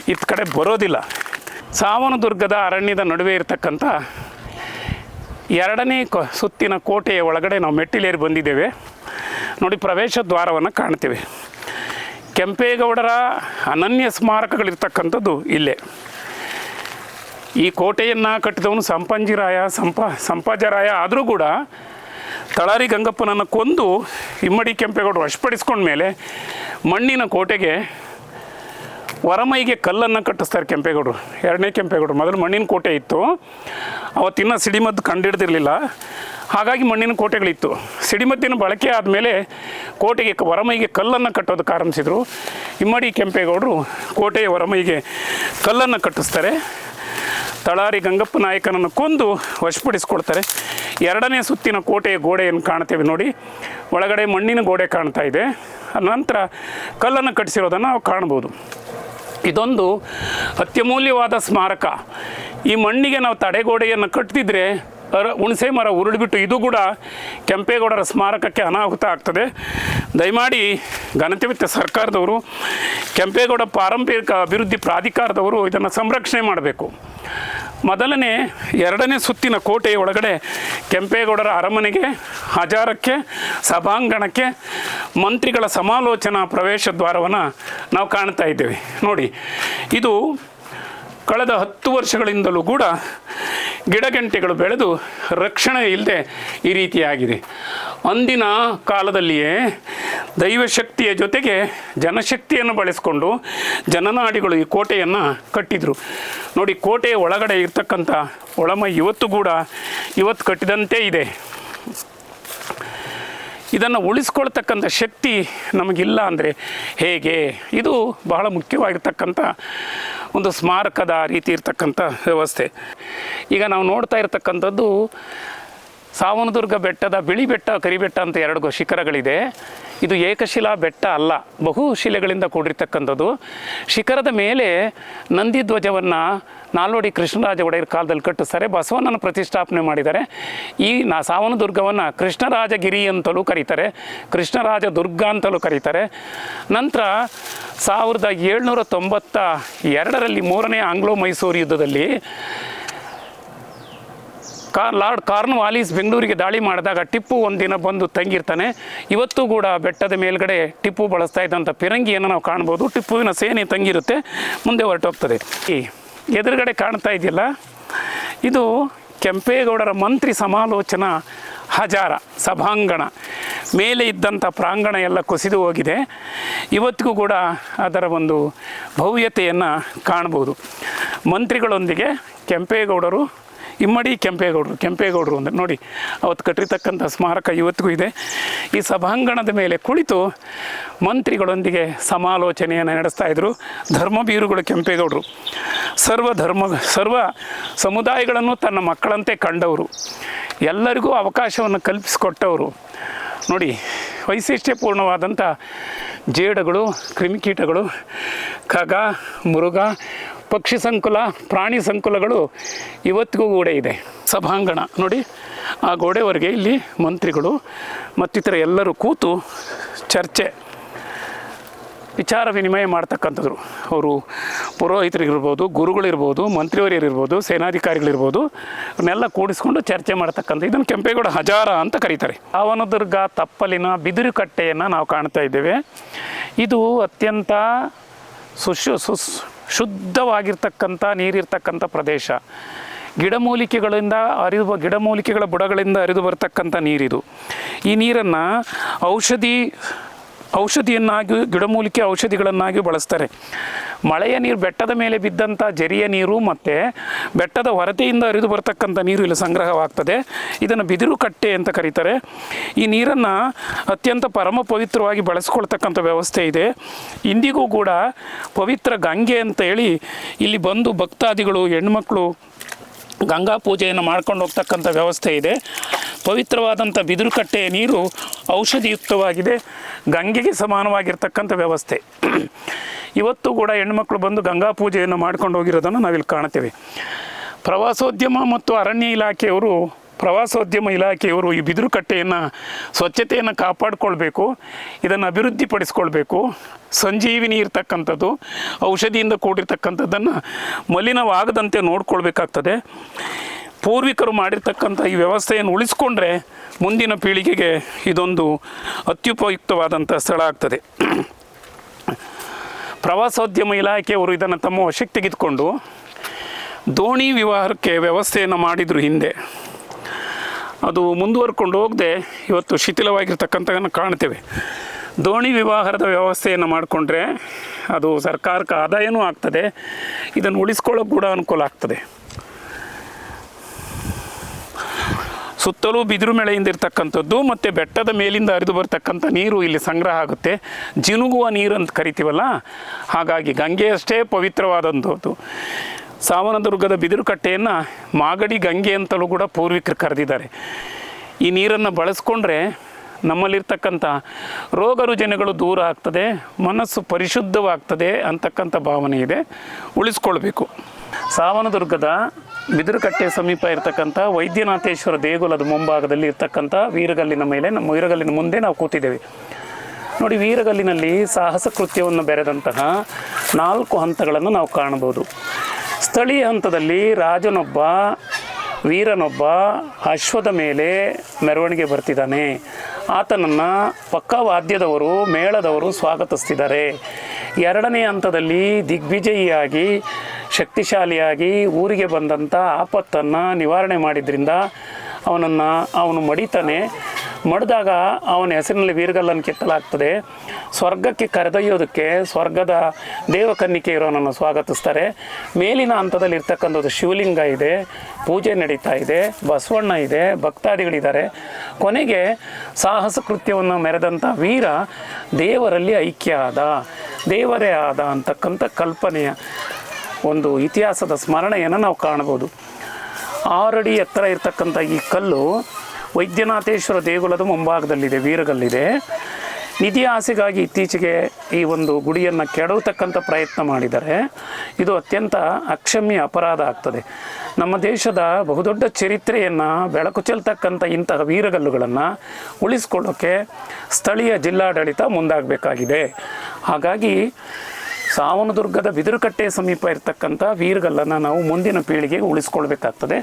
ಇತ್ತ ಕಡೆ ಬರೋದಿಲ್ಲ. ಸಾವನದುರ್ಗದ ಅರಣ್ಯದ ನಡುವೆ ಇರತಕ್ಕಂಥ ಎರಡನೇ ಕೊ, ಸುತ್ತಿನ ಕೋಟೆಯ ಒಳಗಡೆ ನಾವು ಮೆಟ್ಟಿಲೇರಿ ಬಂದಿದ್ದೇವೆ. ನೋಡಿ ಪ್ರವೇಶ ದ್ವಾರವನ್ನು ಕಾಣ್ತೇವೆ. ಕೆಂಪೇಗೌಡರ ಅನನ್ಯ ಸ್ಮಾರಕಗಳಿರ್ತಕ್ಕಂಥದ್ದು ಇಲ್ಲೇ. ಈ ಕೋಟೆಯನ್ನು ಕಟ್ಟಿದವನು ಸಂಪಂಜಿರಾಯ ಸಂಪ ಸಂಪಾಜರಾಯ ಆದರೂ ಕೂಡ ತಳಾರಿ ಗಂಗಪ್ಪನನ್ನು ಕೊಂದು ಇಮ್ಮಡಿ ಕೆಂಪೇಗೌಡರು ವಶಪಡಿಸ್ಕೊಂಡ ಮೇಲೆ ಮಣ್ಣಿನ ಕೋಟೆಗೆ ವರಮೈಗೆ ಕಲ್ಲನ್ನು ಕಟ್ಟಿಸ್ತಾರೆ ಕೆಂಪೇಗೌಡರು. ಎರಡನೇ ಕೆಂಪೇಗೌಡರು. ಮೊದಲು ಮಣ್ಣಿನ ಕೋಟೆ ಇತ್ತು. ಅವತ್ತಿನ ಸಿಡಿಮದ್ದು ಕಂಡಿಡ್ದಿರಲಿಲ್ಲ. ಹಾಗಾಗಿ ಮಣ್ಣಿನ ಕೋಟೆಗಳಿತ್ತು. ಸಿಡಿಮದ್ದಿನ ಬಳಕೆ ಆದಮೇಲೆ ಕೋಟೆಗೆ ಹೊರಮೈಗೆ ಕಲ್ಲನ್ನು ಕಟ್ಟೋದಕ್ಕೆ ಆರಂಭಿಸಿದರು ಇಮ್ಮಡಿ ಕೆಂಪೇಗೌಡರು ಕೋಟೆಯ ಹೊರಮೈಗೆ ಕಲ್ಲನ್ನು ಕಟ್ಟಿಸ್ತಾರೆ. ತಳಾರಿ ಗಂಗಪ್ಪ ನಾಯಕನನ್ನು ಕೊಂದು ವಶಪಡಿಸ್ಕೊಳ್ತಾರೆ. ಎರಡನೇ ಸುತ್ತಿನ ಕೋಟೆಯ ಗೋಡೆಯನ್ನು ಕಾಣ್ತೇವೆ ನೋಡಿ. ಒಳಗಡೆ ಮಣ್ಣಿನ ಗೋಡೆ ಕಾಣ್ತಾ ಇದೆ. ನಂತರ ಕಲ್ಲನ್ನು ಕಟ್ಟಿಸಿರೋದನ್ನು ನಾವು ಕಾಣ್ಬೋದು ಇದೊಂದು ಅತ್ಯಮೂಲ್ಯವಾದ ಸ್ಮಾರಕ. ಈ ಮಣ್ಣಿಗೆ ನಾವು ತಡೆಗೋಡೆಯನ್ನು ಕಟ್ಟಿದ್ರೆ ಹುಣಸೆ ಮರ ಉರುಳಿಬಿಟ್ಟು ಇದು ಕೂಡ ಕೆಂಪೇಗೌಡರ ಸ್ಮಾರಕಕ್ಕೆ ಅನಾಹುತ ಆಗ್ತದೆ. ದಯಮಾಡಿ ಘನತೆವಿತ್ತ ಸರ್ಕಾರದವರು, ಕೆಂಪೇಗೌಡ ಪಾರಂಪರಿಕ ಅಭಿವೃದ್ಧಿ ಪ್ರಾಧಿಕಾರದವರು ಇದನ್ನು ಸಂರಕ್ಷಣೆ ಮಾಡಬೇಕು. ಮೊದಲನೇ, ಎರಡನೇ ಸುತ್ತಿನ ಕೋಟೆಯ ಒಳಗಡೆ ಕೆಂಪೇಗೌಡರ ಅರಮನೆಗೆ, ಹಜಾರಕ್ಕೆ, ಸಭಾಂಗಣಕ್ಕೆ ಮಂತ್ರಿಗಳ ಸಮಾಲೋಚನಾ ಪ್ರವೇಶ ದ್ವಾರವನ್ನು ನಾವು ಕಾಣ್ತಾ ಇದ್ದೇವೆ. ನೋಡಿ, ಇದು ಕಳೆದ ಹತ್ತು ವರ್ಷಗಳಿಂದಲೂ ಕೂಡ ಗಿಡಗಂಟೆಗಳು ಬೆಳೆದು ರಕ್ಷಣೆ ಇಲ್ಲದೆ ಈ ರೀತಿಯಾಗಿದೆ. ಅಂದಿನ ಕಾಲದಲ್ಲಿಯೇ ದೈವಶಕ್ತಿಯ ಜೊತೆಗೆ ಜನಶಕ್ತಿಯನ್ನು ಬಳಸಿಕೊಂಡು ಜನನಾಡಿಗಳು ಈ ಕೋಟೆಯನ್ನು ಕಟ್ಟಿದರು. ನೋಡಿ, ಕೋಟೆಯ ಒಳಗಡೆ ಇರ್ತಕ್ಕಂಥ ಒಳಮೈ ಇವತ್ತು ಕೂಡ ಇವತ್ತು ಕಟ್ಟಿದಂತೆ ಇದೆ. ಇದನ್ನು ಉಳಿಸ್ಕೊಳ್ತಕ್ಕಂಥ ಶಕ್ತಿ ನಮಗಿಲ್ಲ ಅಂದರೆ ಹೇಗೆ? ಇದು ಬಹಳ ಮುಖ್ಯವಾಗಿರ್ತಕ್ಕಂಥ ಒಂದು ಸ್ಮಾರಕದ ರೀತಿ ಇರ್ತಕ್ಕಂಥ ವ್ಯವಸ್ಥೆ. ಈಗ ನಾವು ನೋಡ್ತಾ ಇರತಕ್ಕಂಥದ್ದು ಸಾವನದುರ್ಗ ಬೆಟ್ಟದ ಬಿಳಿ ಬೆಟ್ಟ ಕರಿಬೆಟ್ಟ ಅಂತ ಎರಡು ಶಿಖರಗಳಿದೆ. ಇದು ಏಕಶಿಲಾ ಬೆಟ್ಟ ಅಲ್ಲ, ಬಹು ಶಿಲೆಗಳಿಂದ ಕೂಡಿರ್ತಕ್ಕಂಥದ್ದು. ಶಿಖರದ ಮೇಲೆ ನಂದಿ ಧ್ವಜವನ್ನು ನಾಲ್ವಡಿ ಕೃಷ್ಣರಾಜ ಒಡೆಯರ್ ಕಾಲದಲ್ಲಿ ಕಟ್ಟಿಸ್ತಾರೆ ಬಸವಣ್ಣನ ಪ್ರತಿಷ್ಠಾಪನೆ ಮಾಡಿದ್ದಾರೆ. ಈ ನಾ ಸಾವನದುರ್ಗವನ್ನು ಕೃಷ್ಣರಾಜಗಿರಿ ಅಂತಲೂ ಕರೀತಾರೆ, ಕೃಷ್ಣರಾಜ ದುರ್ಗ ಅಂತಲೂ ಕರೀತಾರೆ. ನಂತರ ಸಾವಿರದ ಏಳ್ನೂರ ತೊಂಬತ್ತ ಎರಡರಲ್ಲಿ ಮೂರನೇ ಆಂಗ್ಲೋ ಮೈಸೂರು ಯುದ್ಧದಲ್ಲಿ ಕಾರ್ ಲಾರ್ಡ್ ಕಾರ್ನ್ವಾಲಿಸ್ ಬೆಂಗಳೂರಿಗೆ ದಾಳಿ ಮಾಡಿದಾಗ ಟಿಪ್ಪು ಒಂದಿನ ಬಂದು ತಂಗಿರ್ತಾನೆ. ಇವತ್ತು ಕೂಡ ಬೆಟ್ಟದ ಮೇಲ್ಗಡೆ ಟಿಪ್ಪು ಬಳಸ್ತಾ ಇದ್ದಂಥ ಪಿರಂಗಿಯನ್ನು ನಾವು ಕಾಣ್ಬೋದು. ಟಿಪ್ಪುವಿನ ಸೇನೆ ತಂಗಿರುತ್ತೆ, ಮುಂದೆ ಹೊರಟೋಗ್ತದೆ. ಈ ಎದುರುಗಡೆ ಕಾಣ್ತಾ ಇದೆಯಲ್ಲ, ಇದು ಕೆಂಪೇಗೌಡರ ಮಂತ್ರಿ ಸಮಾಲೋಚನಾ ಹಜಾರ, ಸಭಾಂಗಣ. ಮೇಲೆ ಇದ್ದಂಥ ಪ್ರಾಂಗಣ ಎಲ್ಲ ಕುಸಿದು ಹೋಗಿದೆ. ಇವತ್ತಿಗೂ ಕೂಡ ಅದರ ಒಂದು ಭವ್ಯತೆಯನ್ನು ಕಾಣ್ಬೋದು. ಮಂತ್ರಿಗಳೊಂದಿಗೆ ಕೆಂಪೇಗೌಡರು ಇಮ್ಮಡಿ ಕೆಂಪೇಗೌಡರು ಕೆಂಪೇಗೌಡರು ಅಂದರೆ ನೋಡಿ, ಅವತ್ತು ಕಟ್ಟಿರ್ತಕ್ಕಂಥ ಸ್ಮಾರಕ ಇವತ್ತಿಗೂ ಇದೆ. ಈ ಸಭಾಂಗಣದ ಮೇಲೆ ಕುಳಿತು ಮಂತ್ರಿಗಳೊಂದಿಗೆ ಸಮಾಲೋಚನೆಯನ್ನು ನಡೆಸ್ತಾ ಇದ್ದರು ಧರ್ಮಬೀರುಗಳು ಕೆಂಪೇಗೌಡರು. ಸರ್ವ ಧರ್ಮ, ಸರ್ವ ಸಮುದಾಯಗಳನ್ನು ತನ್ನ ಮಕ್ಕಳಂತೆ ಕಂಡವರು. ಎಲ್ಲರಿಗೂ ಅವಕಾಶವನ್ನು ಕಲ್ಪಿಸಿಕೊಟ್ಟವರು. ನೋಡಿ, ವೈಶಿಷ್ಟ್ಯಪೂರ್ಣವಾದಂಥ ಜೇಡಗಳು ಕ್ರಿಮಿಕೀಟಗಳು ಖಗ ಮೃಗ ಪಕ್ಷಿ ಸಂಕುಲ, ಪ್ರಾಣಿ ಸಂಕುಲಗಳು ಇವತ್ತಿಗೂ ಗೋಡೆ ಇದೆ. ಸಭಾಂಗಣ. ನೋಡಿ, ಆ ಗೋಡೆವರೆಗೆ ಇಲ್ಲಿ ಮಂತ್ರಿಗಳು ಮತ್ತಿತರ ಎಲ್ಲರೂ ಕೂತು ಚರ್ಚೆ, ವಿಚಾರ ವಿನಿಮಯ ಮಾಡ್ತಕ್ಕಂಥದ್ರು. ಅವರು ಪುರೋಹಿತರಿಗಿರ್ಬೋದು ಗುರುಗಳಿರ್ಬೋದು ಮಂತ್ರಿಯವರಿರ್ಬೋದು ಸೇನಾಧಿಕಾರಿಗಳಿರ್ಬೋದು ಅವನ್ನೆಲ್ಲ ಕೂಡಿಸ್ಕೊಂಡು ಚರ್ಚೆ ಮಾಡ್ತಕ್ಕಂಥ ಇದನ್ನು ಕೆಂಪೇಗೌಡ ಹಜಾರ ಅಂತ ಕರೀತಾರೆ. ಅವನದುರ್ಗ ತಪ್ಪಲಿನ ಬಿದಿರು ಕಟ್ಟೆಯನ್ನು ನಾವು ಕಾಣ್ತಾ ಇದ್ದೇವೆ. ಇದು ಅತ್ಯಂತ ಸುಶು ಸುಸ್ ಶುದ್ಧವಾಗಿರ್ತಕ್ಕಂಥ ನೀರಿರ್ತಕ್ಕಂಥ ಪ್ರದೇಶ. ಗಿಡಮೂಲಿಕೆಗಳಿಂದ ಹರಿದು ಗಿಡಮೂಲಿಕೆಗಳ ಬುಡಗಳಿಂದ ಹರಿದು ಬರ್ತಕ್ಕಂಥ ನೀರಿದು. ಈ ನೀರನ್ನು ಔಷಧಿ ಔಷಧಿಯನ್ನಾಗಿ, ಗಿಡಮೂಲಿಕೆ ಔಷಧಿಗಳನ್ನಾಗಿ ಬಳಸ್ತಾರೆ. ಮಳೆಯ ನೀರು ಬೆಟ್ಟದ ಮೇಲೆ ಬಿದ್ದಂಥ ಜರಿಯ ನೀರು ಮತ್ತು ಬೆಟ್ಟದ ಹೊರತೆಯಿಂದ ಹರಿದು ಬರ್ತಕ್ಕಂಥ ನೀರು ಇಲ್ಲಿ ಸಂಗ್ರಹವಾಗ್ತದೆ. ಇದನ್ನು ಬಿದಿರು ಕಟ್ಟೆ ಅಂತ ಕರೀತಾರೆ. ಈ ನೀರನ್ನು ಅತ್ಯಂತ ಪರಮ ಪವಿತ್ರವಾಗಿ ಬಳಸ್ಕೊಳ್ತಕ್ಕಂಥ ವ್ಯವಸ್ಥೆ ಇದೆ. ಇಂದಿಗೂ ಕೂಡ ಪವಿತ್ರ ಗಂಗೆ ಅಂತ ಹೇಳಿ ಇಲ್ಲಿ ಬಂದು ಭಕ್ತಾದಿಗಳು ಹೆಣ್ಮಕ್ಳು ಗಂಗಾ ಪೂಜೆಯನ್ನು ಮಾಡ್ಕೊಂಡು ಹೋಗ್ತಕ್ಕಂಥ ವ್ಯವಸ್ಥೆ ಇದೆ. ಪವಿತ್ರವಾದಂಥ ಬಿದಿರು ಕಟ್ಟೆಯ ನೀರು ಔಷಧಿಯುಕ್ತವಾಗಿದೆ, ಗಂಗೆಗೆ ಸಮಾನವಾಗಿರ್ತಕ್ಕಂಥ ವ್ಯವಸ್ಥೆ. ಇವತ್ತು ಕೂಡ ಹೆಣ್ಮಕ್ಳು ಬಂದು ಗಂಗಾ ಪೂಜೆಯನ್ನು ಮಾಡ್ಕೊಂಡು ಹೋಗಿರೋದನ್ನು ನಾವಿಲ್ಲಿ ಕಾಣ್ತೇವೆ. ಪ್ರವಾಸೋದ್ಯಮ ಮತ್ತು ಅರಣ್ಯ ಇಲಾಖೆಯವರು, ಪ್ರವಾಸೋದ್ಯಮ ಇಲಾಖೆಯವರು ಈ ಬಿದಿರು ಕಟ್ಟೆಯನ್ನು ಸ್ವಚ್ಛತೆಯನ್ನು ಕಾಪಾಡಿಕೊಳ್ಬೇಕು, ಇದನ್ನು ಅಭಿವೃದ್ಧಿಪಡಿಸ್ಕೊಳ್ಬೇಕು. ಸಂಜೀವಿನಿ ಇರ್ತಕ್ಕಂಥದ್ದು, ಔಷಧಿಯಿಂದ ಕೂಡಿರ್ತಕ್ಕಂಥದ್ದನ್ನು ಮಲಿನವಾಗದಂತೆ ನೋಡ್ಕೊಳ್ಬೇಕಾಗ್ತದೆ. ಪೂರ್ವಿಕರು ಮಾಡಿರ್ತಕ್ಕಂಥ ಈ ವ್ಯವಸ್ಥೆಯನ್ನು ಉಳಿಸ್ಕೊಂಡ್ರೆ ಮುಂದಿನ ಪೀಳಿಗೆಗೆ ಇದೊಂದು ಅತ್ಯುಪಯುಕ್ತವಾದಂಥ ಸ್ಥಳ ಆಗ್ತದೆ. ಪ್ರವಾಸೋದ್ಯಮ ಇಲಾಖೆಯವರು ಇದನ್ನು ತಮ್ಮ ವಶಕ್ಕೆ ತೆಗೆದುಕೊಂಡು ದೋಣಿ ವಿವಾಹಕ್ಕೆ ವ್ಯವಸ್ಥೆಯನ್ನು ಮಾಡಿದರು ಹಿಂದೆ. ಅದು ಮುಂದುವರ್ಕೊಂಡು ಹೋಗದೆ ಇವತ್ತು ಶಿಥಿಲವಾಗಿರ್ತಕ್ಕಂಥದನ್ನು ಕಾಣ್ತೇವೆ. ದೋಣಿ ವಿವಾಹದ ವ್ಯವಸ್ಥೆಯನ್ನು ಮಾಡಿಕೊಂಡ್ರೆ ಅದು ಸರ್ಕಾರಕ್ಕೆ ಆದಾಯವೂ ಆಗ್ತದೆ, ಇದನ್ನು ಉಳಿಸ್ಕೊಳ್ಳೋಕೆ ಕೂಡ ಅನುಕೂಲ ಆಗ್ತದೆ. ಸುತ್ತಲೂ ಬಿದಿರು ಮೇಳೆಯಿಂದ ಇರ್ತಕ್ಕಂಥದ್ದು ಮತ್ತು ಬೆಟ್ಟದ ಮೇಲಿಂದ ಹರಿದು ಬರ್ತಕ್ಕಂಥ ನೀರು ಇಲ್ಲಿ ಸಂಗ್ರಹ ಆಗುತ್ತೆ. ಜಿನುಗುವ ನೀರು ಅಂತ ಕರಿತೀವಲ್ಲ? ಹಾಗಾಗಿ ಗಂಗೆಯಷ್ಟೇ ಪವಿತ್ರವಾದಂಥದ್ದು. ಸಾವನದುರ್ಗದ ಬಿದಿರು ಕಟ್ಟೆಯನ್ನು ಮಾಗಡಿ ಗಂಗೆ ಅಂತಲೂ ಕೂಡ ಪೂರ್ವಿಕರು ಕರೆದಿದ್ದಾರೆ. ಈ ನೀರನ್ನು ಬಳಸ್ಕೊಂಡ್ರೆ ನಮ್ಮಲ್ಲಿರ್ತಕ್ಕಂಥ ರೋಗ ರುಜಿನಗಳು ದೂರ ಆಗ್ತದೆ, ಮನಸ್ಸು ಪರಿಶುದ್ಧವಾಗ್ತದೆ ಅಂತಕ್ಕಂಥ ಭಾವನೆ ಇದೆ. ಉಳಿಸ್ಕೊಳ್ಬೇಕು. ಸಾವನದುರ್ಗದ ಬಿದಿರುಕಟ್ಟೆ ಸಮೀಪ ಇರತಕ್ಕಂಥ ವೈದ್ಯನಾಥೇಶ್ವರ ದೇಗುಲದ ಮುಂಭಾಗದಲ್ಲಿ ಇರ್ತಕ್ಕಂಥ ವೀರಗಲ್ಲಿನ ಮೇಲೆ ನಮ್ಮ ವೀರಗಲ್ಲಿನ ಮುಂದೆ ನಾವು ಕೂತಿದ್ದೇವೆ. ನೋಡಿ, ವೀರಗಲ್ಲಿನಲ್ಲಿ ಸಾಹಸ ಕೃತ್ಯವನ್ನು ಬೆರೆದಂತಹ ನಾಲ್ಕು ಹಂತಗಳನ್ನು ನಾವು ಕಾಣಬಹುದು. ಸ್ಥಳೀಯ ಹಂತದಲ್ಲಿ ರಾಜನೊಬ್ಬ ವೀರನೊಬ್ಬ ಅಶ್ವದ ಮೇಲೆ ಮೆರವಣಿಗೆ ಬರ್ತಿದ್ದಾನೆ. ಆತನನ್ನು ಪಕ್ಕ ವಾದ್ಯದವರು ಮೇಳದವರು ಸ್ವಾಗತಿಸ್ತಿದ್ದಾರೆ. ಎರಡನೇ ಹಂತದಲ್ಲಿ ದಿಗ್ವಿಜಯಿಯಾಗಿ, ಶಕ್ತಿಶಾಲಿಯಾಗಿ ಊರಿಗೆ ಬಂದಂಥ ಆಪತ್ತನ್ನು ನಿವಾರಣೆ ಮಾಡಿದ್ರಿಂದ ಅವನನ್ನು, ಅವನು ಮಡಿತಾನೆ. ಮಡಿದಾಗ ಅವನ ಹೆಸರಿನಲ್ಲಿ ವೀರಗಲ್ಲನ್ನು ಕೆತ್ತಲಾಗ್ತದೆ. ಸ್ವರ್ಗಕ್ಕೆ ಕರೆದೊಯ್ಯೋದಕ್ಕೆ ಸ್ವರ್ಗದ ದೇವಕನ್ನಿಕೆ ಇರೋನನ್ನು ಸ್ವಾಗತಿಸ್ತಾರೆ. ಮೇಲಿನ ಹಂತದಲ್ಲಿ ಇರ್ತಕ್ಕಂಥದ್ದು ಶಿವಲಿಂಗ ಇದೆ, ಪೂಜೆ ನಡೀತಾ ಇದೆ, ಬಸವಣ್ಣ ಇದೆ, ಭಕ್ತಾದಿಗಳಿದ್ದಾರೆ. ಕೊನೆಗೆ ಸಾಹಸ ಕೃತ್ಯವನ್ನು ಮೆರೆದಂಥ ವೀರ ದೇವರಲ್ಲಿ ಐಕ್ಯ ಆದ, ದೇವರೇ ಆದ ಅಂತಕ್ಕಂಥ ಕಲ್ಪನೆಯ ಒಂದು ಇತಿಹಾಸದ ಸ್ಮರಣೆಯನ್ನು ನಾವು ಕಾಣ್ಬೋದು ಆರಡಿ ಎತ್ತರ ಇರ್ತಕ್ಕಂಥ ಈ ಕಲ್ಲು ವೈದ್ಯನಾಥೇಶ್ವರ ದೇಗುಲದ ಮುಂಭಾಗದಲ್ಲಿದೆ ವೀರಗಲ್ಲಿದೆ ನಿಧಿ ಆಸೆಗಾಗಿ ಇತ್ತೀಚೆಗೆ ಈ ಒಂದು ಗುಡಿಯನ್ನು ಕೆಡವತಕ್ಕಂಥ ಪ್ರಯತ್ನ ಮಾಡಿದರೆ ಇದು ಅತ್ಯಂತ ಅಕ್ಷಮ್ಯ ಅಪರಾಧ ಆಗ್ತದೆ. ನಮ್ಮ ದೇಶದ ಬಹುದೊಡ್ಡ ಚರಿತ್ರೆಯನ್ನು ಬೆಳಕು ಚೆಲ್ತಕ್ಕಂಥ ಇಂತಹ ವೀರಗಲ್ಲುಗಳನ್ನು ಉಳಿಸ್ಕೊಳ್ಳೋಕ್ಕೆ ಸ್ಥಳೀಯ ಜಿಲ್ಲಾಡಳಿತ ಮುಂದಾಗಬೇಕಾಗಿದೆ. ಹಾಗಾಗಿ ಸಾವನದುರ್ಗದ ಬಿದಿರುಕಟ್ಟೆ ಸಮೀಪ ಇರತಕ್ಕಂಥ ವೀರಗಲ್ಲನ್ನು ನಾವು ಮುಂದಿನ ಪೀಳಿಗೆಗೆ ಉಳಿಸ್ಕೊಳ್ಬೇಕಾಗ್ತದೆ.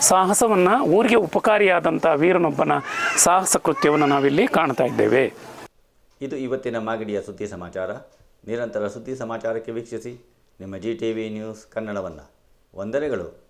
ಸಾಹಸವನ್ನು ಊರಿಗೆ ಉಪಕಾರಿಯಾದಂಥ ವೀರನೊಬ್ಬನ ಸಾಹಸ ಕೃತ್ಯವನ್ನು ನಾವಿಲ್ಲಿ ಕಾಣ್ತಾ ಇದ್ದೇವೆ. ಇದು ಇವತ್ತಿನ ಮಾಗಡಿಯ ಸುದ್ದಿ ಸಮಾಚಾರ. ನಿರಂತರ ಸುದ್ದಿ ಸಮಾಚಾರಕ್ಕೆ ವೀಕ್ಷಿಸಿ. ನಿಮ್ಮ ಜಿ ಟಿ ವಿ ನ್ಯೂಸ್ ಕನ್ನಡವನ್ನು. ವಂದನೆಗಳು.